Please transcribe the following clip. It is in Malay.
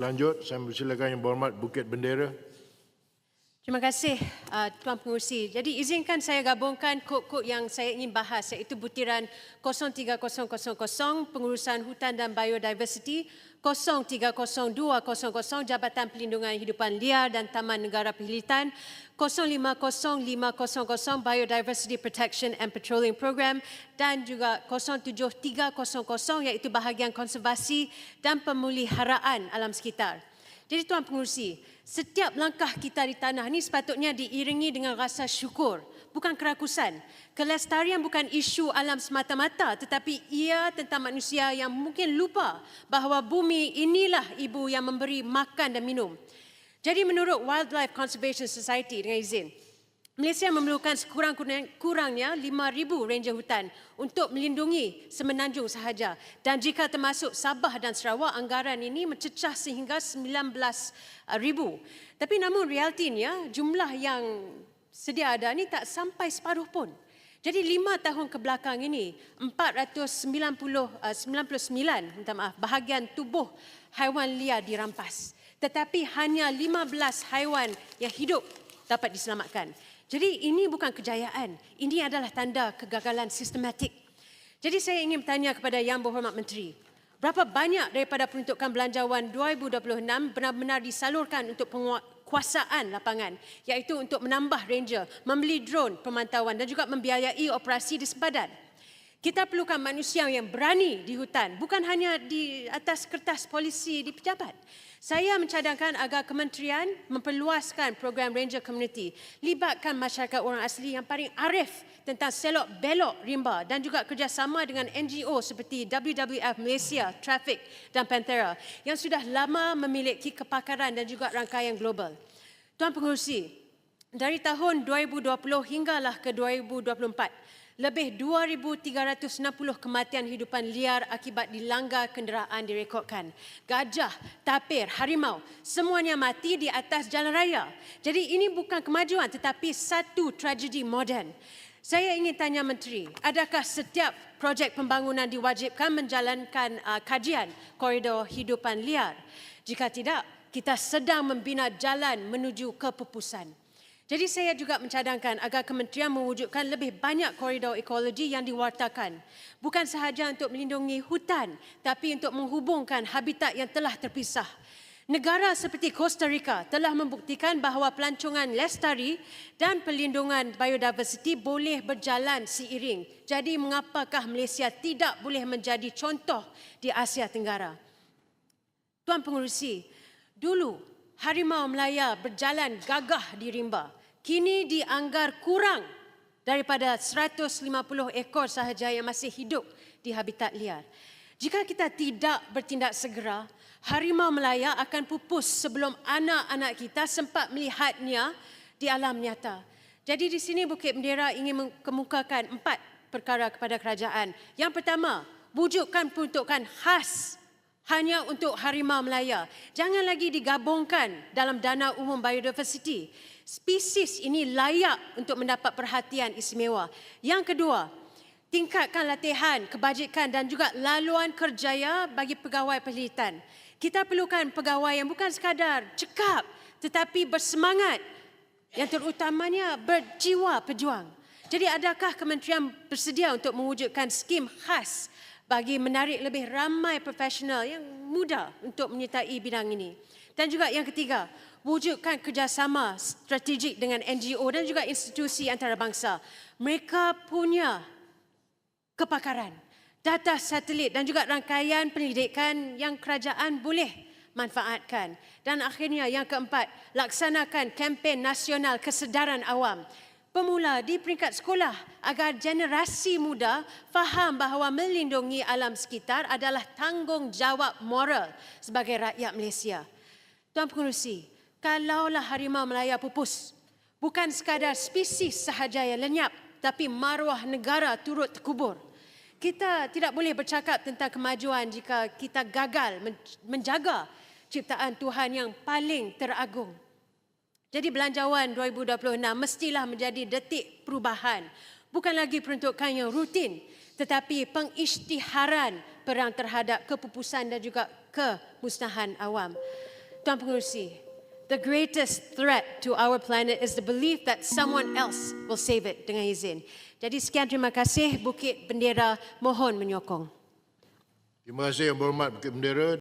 Lanjut, saya mempersilakan Yang Berhormat Bukit Bendera. Terima kasih uh, Tuan Pengurusi. Jadi izinkan saya gabungkan kod-kod yang saya ingin bahas iaitu butiran 03000 Pengurusan Hutan dan Biodiversity, 0302000 Jabatan Pelindungan Hidupan Liar dan Taman Negara Perhilitan, 050500 Biodiversity Protection and Patrolling Program dan juga 07300 iaitu bahagian konservasi dan pemeliharaan alam sekitar. Jadi Tuan Pengurusi, setiap langkah kita di tanah ini sepatutnya diiringi dengan rasa syukur, bukan kerakusan. Kelestarian bukan isu alam semata-mata tetapi ia tentang manusia yang mungkin lupa bahawa bumi inilah ibu yang memberi makan dan minum. Jadi menurut Wildlife Conservation Society dengan izin, Malaysia memerlukan sekurang-kurangnya 5,000 ranger hutan untuk melindungi semenanjung sahaja. Dan jika termasuk Sabah dan Sarawak, anggaran ini mencecah sehingga 19,000. Tapi namun realitinya jumlah yang sedia ada ini tak sampai separuh pun. Jadi lima tahun ke belakang ini, 499 minta maaf, bahagian tubuh haiwan liar dirampas. Tetapi hanya 15 haiwan yang hidup dapat diselamatkan. Jadi ini bukan kejayaan, ini adalah tanda kegagalan sistematik. Jadi saya ingin bertanya kepada Yang Berhormat Menteri, berapa banyak daripada peruntukan belanjawan 2026 benar-benar disalurkan untuk penguasaan lapangan iaitu untuk menambah ranger, membeli drone pemantauan dan juga membiayai operasi di sempadan. Kita perlukan manusia yang berani di hutan, bukan hanya di atas kertas polisi di pejabat. Saya mencadangkan agar kementerian memperluaskan program Ranger Community, libatkan masyarakat orang asli yang paling arif tentang selok belok rimba dan juga kerjasama dengan NGO seperti WWF Malaysia, Traffic dan Panthera yang sudah lama memiliki kepakaran dan juga rangkaian global. Tuan Pengurusi, dari tahun 2020 hinggalah ke 2024, lebih 2,360 kematian hidupan liar akibat dilanggar kenderaan direkodkan. Gajah, tapir, harimau, semuanya mati di atas jalan raya. Jadi ini bukan kemajuan tetapi satu tragedi moden. Saya ingin tanya Menteri, adakah setiap projek pembangunan diwajibkan menjalankan uh, kajian koridor hidupan liar? Jika tidak, kita sedang membina jalan menuju kepupusan. Jadi saya juga mencadangkan agar kementerian mewujudkan lebih banyak koridor ekologi yang diwartakan. Bukan sahaja untuk melindungi hutan, tapi untuk menghubungkan habitat yang telah terpisah. Negara seperti Costa Rica telah membuktikan bahawa pelancongan lestari dan pelindungan biodiversiti boleh berjalan seiring. Jadi mengapakah Malaysia tidak boleh menjadi contoh di Asia Tenggara? Tuan Pengurusi, dulu harimau Melaya berjalan gagah di rimba kini dianggar kurang daripada 150 ekor sahaja yang masih hidup di habitat liar. Jika kita tidak bertindak segera, harimau Melaya akan pupus sebelum anak-anak kita sempat melihatnya di alam nyata. Jadi di sini Bukit Bendera ingin mengemukakan empat perkara kepada kerajaan. Yang pertama, wujudkan peruntukan khas hanya untuk harimau Melaya. Jangan lagi digabungkan dalam dana umum biodiversity spesies ini layak untuk mendapat perhatian istimewa. Yang kedua, tingkatkan latihan, kebajikan dan juga laluan kerjaya bagi pegawai penelitian. Kita perlukan pegawai yang bukan sekadar cekap tetapi bersemangat yang terutamanya berjiwa pejuang. Jadi adakah kementerian bersedia untuk mewujudkan skim khas bagi menarik lebih ramai profesional yang muda untuk menyertai bidang ini? Dan juga yang ketiga, wujudkan kerjasama strategik dengan NGO dan juga institusi antarabangsa. Mereka punya kepakaran, data satelit dan juga rangkaian pendidikan yang kerajaan boleh manfaatkan. Dan akhirnya yang keempat, laksanakan kempen nasional kesedaran awam pemula di peringkat sekolah agar generasi muda faham bahawa melindungi alam sekitar adalah tanggungjawab moral sebagai rakyat Malaysia. Tuan Pengerusi, kalaulah harimau Melaya pupus, bukan sekadar spesies sahaja yang lenyap, tapi maruah negara turut terkubur. Kita tidak boleh bercakap tentang kemajuan jika kita gagal menjaga ciptaan Tuhan yang paling teragung. Jadi belanjawan 2026 mestilah menjadi detik perubahan. Bukan lagi peruntukan yang rutin, tetapi pengisytiharan perang terhadap kepupusan dan juga kemusnahan awam. Pengerusi, the greatest threat to our planet is the belief that someone else will save it dengan izin. Jadi sekian terima kasih Bukit Bendera mohon menyokong. Terima kasih Yang Berhormat Bukit Bendera